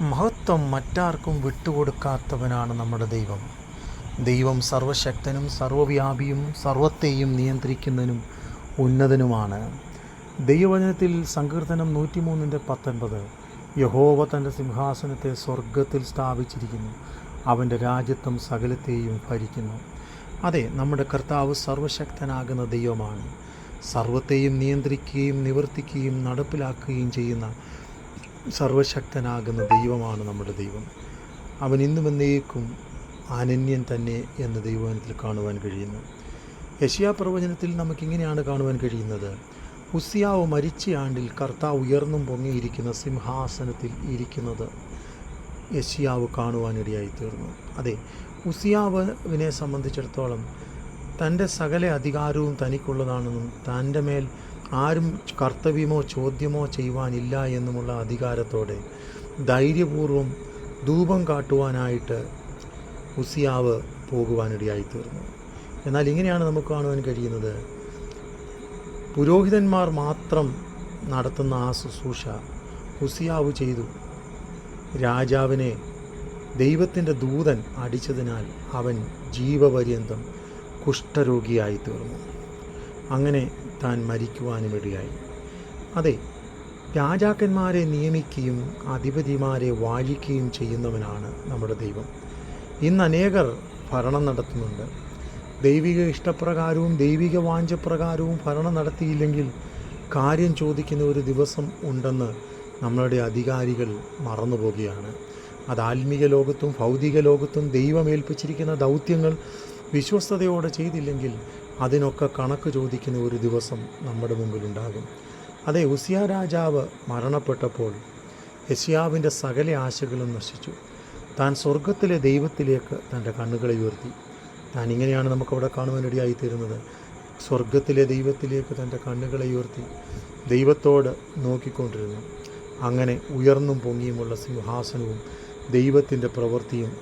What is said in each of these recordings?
മഹത്വം മറ്റാർക്കും വിട്ടുകൊടുക്കാത്തവനാണ് നമ്മുടെ ദൈവം. ദൈവം സർവശക്തനും സർവവ്യാപിയും സർവത്തെയും നിയന്ത്രിക്കുന്നതിനും ഉന്നതനുമാണ്. ദൈവവചനത്തിൽ സങ്കീർത്തനം നൂറ്റിമൂന്നിന്റെ പത്തൊൻപത്. യഹോവ തന്റെ സിംഹാസനത്തെ സ്വർഗത്തിൽ സ്ഥാപിച്ചിരിക്കുന്നു. അവന്റെ രാജ്യത്വം സകലത്തെയും ഭരിക്കുന്നു. അതെ നമ്മുടെ കർത്താവ് സർവശക്തനാകുന്ന ദൈവമാണ്. സർവത്തെയും നിയന്ത്രിക്കുകയും നിവർത്തിക്കുകയും നടപ്പിലാക്കുകയും ചെയ്യുന്ന സർവശക്തനാകുന്ന ദൈവമാണ് നമ്മുടെ ദൈവം. അവൻ ഇന്നും എന്നേക്കും അനന്യൻ തന്നെ എന്ന് ദൈവവചനത്തിൽ കാണുവാൻ കഴിയുന്നു. യശിയാ പ്രവചനത്തിൽ നമുക്കിങ്ങനെയാണ് കാണുവാൻ കഴിയുന്നത്. ഉസിയാവ് മരിച്ച ആണ്ടിൽ കർത്താവ് ഉയർന്നും പൊങ്ങിയിരിക്കുന്ന സിംഹാസനത്തിൽ ഇരിക്കുന്നത് യശിയാവ് കാണുവാനിടയായി തീർന്നു അതെ ഉസിയാവിനെ സംബന്ധിച്ചിടത്തോളം തന്റെ സകല അധികാരവും തനിക്കുള്ളതാണെന്നും തന്റെ മേൽ ആരും കർത്തവ്യമോ ചോദ്യമോ ചെയ്യുവാനില്ല എന്നുമുള്ള അധികാരത്തോടെ ധൈര്യപൂർവം ധൂപം കാട്ടുവാനായിട്ട് ഉസിയാവ് പോകുവാനിടയായിത്തീർന്നു. എന്നാൽ ഇങ്ങനെയാണ് നമുക്ക് കാണുവാൻ കഴിയുന്നത്. പുരോഹിതന്മാർ മാത്രം നടത്തുന്ന ആ ശുശ്രൂഷ ഉസിയാവ് ചെയ്തു. രാജാവിനെ ദൈവത്തിന്റെ ദൂതൻ അടിച്ചതിനാൽ അവൻ ജീവപര്യന്തം കുഷ്ഠരോഗിയായി തീർന്നു അങ്ങനെ താൻ മരിക്കുവാനും ഇടയായി. അതെ രാജാക്കന്മാരെ നിയമിക്കുകയും അധിപതിമാരെ വാഴിക്കുകയും ചെയ്യുന്നവനാണ് നമ്മുടെ ദൈവം. ഇന്ന് അനേകർ ഭരണം നടത്തുന്നുണ്ട്. ദൈവിക ഇഷ്ടപ്രകാരവും ദൈവിക വാഞ്ചപ്രകാരവും ഭരണം നടത്തിയില്ലെങ്കിൽ കാര്യം ചോദിക്കുന്ന ഒരു ദിവസം ഉണ്ടെന്ന് നമ്മളുടെ അധികാരികൾ മറന്നുപോകുകയാണ് അത് ആത്മീക ലോകത്തും ഭൗതിക ലോകത്തും ദൈവമേൽപ്പിച്ചിരിക്കുന്ന ദൗത്യങ്ങൾ വിശ്വസ്തയോടെ ചെയ്തില്ലെങ്കിൽ അതിനൊക്കെ കണക്ക് ചോദിക്കുന്ന ഒരു ദിവസം നമ്മുടെ മുമ്പിലുണ്ടാകും. അതെ ഉസിയ രാജാവ് മരണപ്പെട്ടപ്പോൾ യശിയാവിന്റെ സകല ആശകളും നശിച്ചു. താൻ സ്വർഗത്തിലെ ദൈവത്തിലേക്ക് തന്റെ കണ്ണുകളെ ഉയർത്തി. താൻ ഇങ്ങനെയാണ് നമുക്കവിടെ കാണുവാനിടയായി തീരുന്നത് സ്വർഗത്തിലെ ദൈവത്തിലേക്ക് തന്റെ കണ്ണുകളെ ഉയർത്തി ദൈവത്തോട് നോക്കിക്കൊണ്ടിരുന്നു. അങ്ങനെ ഉയർന്നും പൊങ്ങിയുമുള്ള സിംഹാസനവും ദൈവത്തിന്റെ പ്രവൃത്തിയും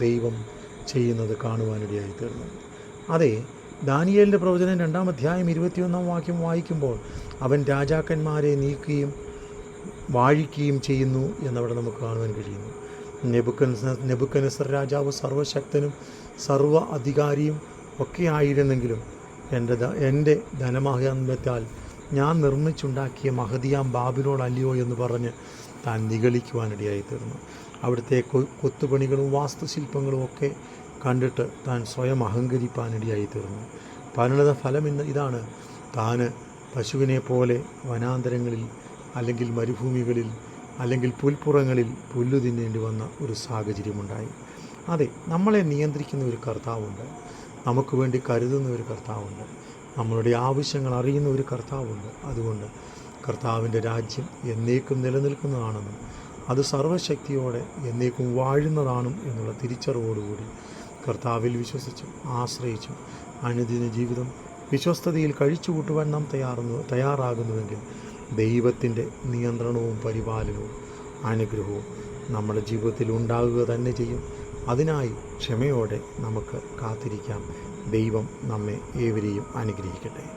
ദൈവം ചെയ്യുന്നത് കാണുവാനിടയായി തീർന്നു അതെ ദാനിയേലിന്റെ പ്രവചനം രണ്ടാം അധ്യായം ഇരുപത്തിയൊന്നാം വാക്യം വായിക്കുമ്പോൾ അവൻ രാജാക്കന്മാരെ നീക്കുകയും വാഴിക്കുകയും ചെയ്യുന്നു എന്നവിടെ നമുക്ക് കാണുവാൻ കഴിയുന്നു. നെബുക്കൻ നെബുക്കനസർ രാജാവ് സർവശക്തനും സർവ അധികാരിയും ഒക്കെ ആയിരുന്നെങ്കിലും എന്റെ എന്റെ ധനമഹാത്മ്യത്താൽ ഞാൻ നിർമ്മിച്ചുണ്ടാക്കിയ മഹതിയാം ബാബിനോടല്ലയോ എന്ന് പറഞ്ഞ് താൻ നിഗളിക്കുവാനിടയായി തീർന്നു അവിടുത്തെ കൊത്തുപണികളും വാസ്തുശില്പങ്ങളും ഒക്കെ കണ്ടിട്ട് താൻ സ്വയം അഹങ്കരിപ്പാനിടയായി തീർന്നു പരിണത ഫലം ഇന്ന് ഇതാണ്. താന് പശുവിനെ പോലെ വനാന്തരങ്ങളിൽ അല്ലെങ്കിൽ മരുഭൂമികളിൽ അല്ലെങ്കിൽ പുൽപ്പുറങ്ങളിൽ പുല്ലു തിന്നേണ്ടി വന്ന ഒരു സാഹചര്യമുണ്ടായി. അതെ നമ്മളെ നിയന്ത്രിക്കുന്ന ഒരു കർത്താവുണ്ട്. നമുക്ക് വേണ്ടി കരുതുന്ന ഒരു കർത്താവുണ്ട്. നമ്മളുടെ ആവശ്യങ്ങൾ അറിയുന്ന ഒരു കർത്താവുണ്ട്. അതുകൊണ്ട് കർത്താവിന്റെ രാജ്യം എന്നേക്കും നിലനിൽക്കുന്നതാണെന്നും അത് സർവശക്തിയോടെ എന്നേക്കും വാഴുന്നതാണും എന്നുള്ള തിരിച്ചറിവോടുകൂടി കർത്താവിൽ വിശ്വസിച്ചും ആശ്രയിച്ചും അനുദിന ജീവിതം വിശ്വസ്തതയിൽ കഴിച്ചുകൂട്ടുവാൻ നാം തയ്യാറുന്നു തയ്യാറാകുന്നുവെങ്കിൽ ദൈവത്തിന്റെ നിയന്ത്രണവും പരിപാലനവും അനുഗ്രഹവും നമ്മുടെ ജീവിതത്തിൽ ഉണ്ടാകുക തന്നെ ചെയ്യും. അതിനായി ക്ഷമയോടെ നമുക്ക് കാത്തിരിക്കാം. ദൈവം നമ്മെ ഏവരെയും അനുഗ്രഹിക്കട്ടെ.